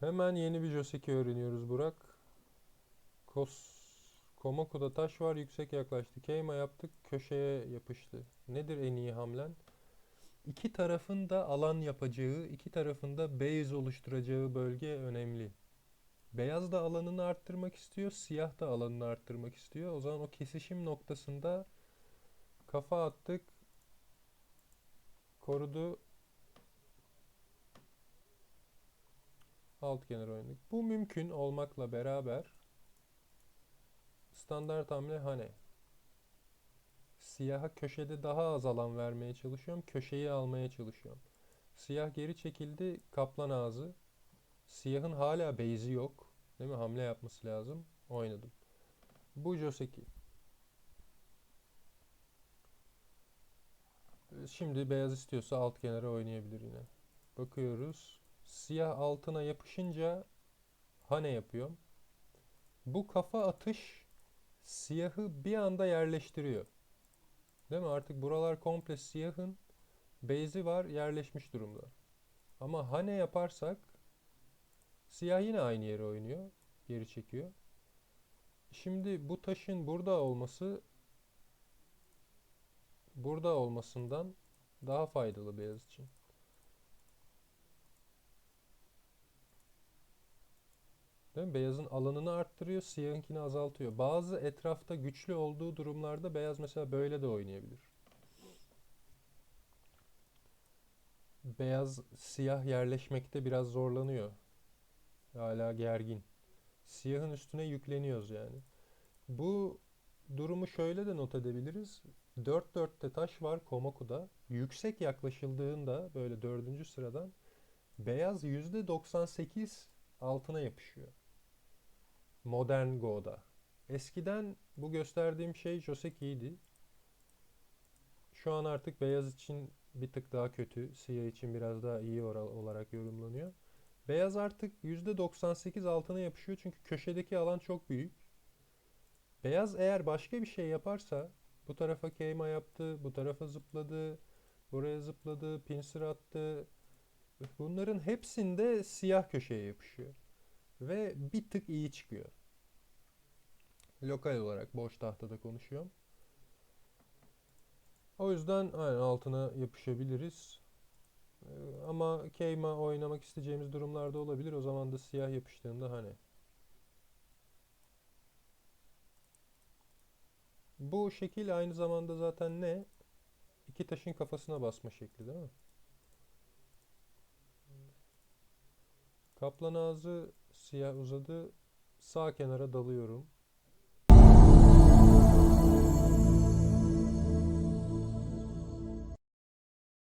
Hemen yeni bir Joseki öğreniyoruz Burak. Kos Komoku'da taş var yüksek yaklaştı. Keima yaptık köşeye yapıştı. Nedir en iyi hamlen? İki tarafın da alan yapacağı, iki tarafın da base oluşturacağı bölge önemli. Beyaz da alanını arttırmak istiyor, siyah da alanını arttırmak istiyor. O zaman o kesişim noktasında kafa attık, korudu, alt kenar oynadık. Bu mümkün olmakla beraber standart hamle hani siyaha köşede daha az alan vermeye çalışıyorum. Köşeyi almaya çalışıyorum. Siyah geri çekildi. Kaplan ağzı. Siyahın hala base'i yok. Değil mi? Hamle yapması lazım. Oynadım. Bu Joseki. Şimdi beyaz istiyorsa alt kenara oynayabilir yine. Bakıyoruz. Siyah altına yapışınca hane yapıyorum. Bu kafa atış siyahı bir anda yerleştiriyor. Değil mi? Artık buralar komple siyahın base'i var, yerleşmiş durumda. Ama hane yaparsak siyah yine aynı yere oynuyor. Geri çekiyor. Şimdi bu taşın burada olması burada olmasından daha faydalı beyaz için. Değil mi? Beyazın alanını arttırıyor, siyahınkini azaltıyor. Bazı etrafta güçlü olduğu durumlarda beyaz mesela böyle de oynayabilir. Beyaz siyah yerleşmekte biraz zorlanıyor. Hala gergin. Siyahın üstüne yükleniyoruz yani. Bu durumu şöyle de not edebiliriz. 4-4'te taş var Komoku'da. Yüksek yaklaşıldığında böyle dördüncü sıradan beyaz %98 altına yapışıyor. Modern Go'da. Eskiden bu gösterdiğim şey Joseki'ydi. Şu an artık beyaz için bir tık daha kötü, siyah için biraz daha iyi olarak yorumlanıyor. Beyaz artık %98 altına yapışıyor çünkü köşedeki alan çok büyük. Beyaz eğer başka bir şey yaparsa bu tarafa keyma yaptı, bu tarafa zıpladı, buraya zıpladı, pinsir attı. Bunların hepsinde siyah köşeye yapışıyor. Ve bir tık iyi çıkıyor. Lokal olarak boş tahtada konuşuyorum. O yüzden aynen altına yapışabiliriz. Ee, Ama keyma oynamak isteyeceğimiz durumlarda olabilir. O zaman da siyah yapıştığında hani. Bu şekil aynı zamanda zaten ne? İki taşın kafasına basma şekli değil mi? Kaplan ağzı siyah uzadı. Sağ kenara dalıyorum.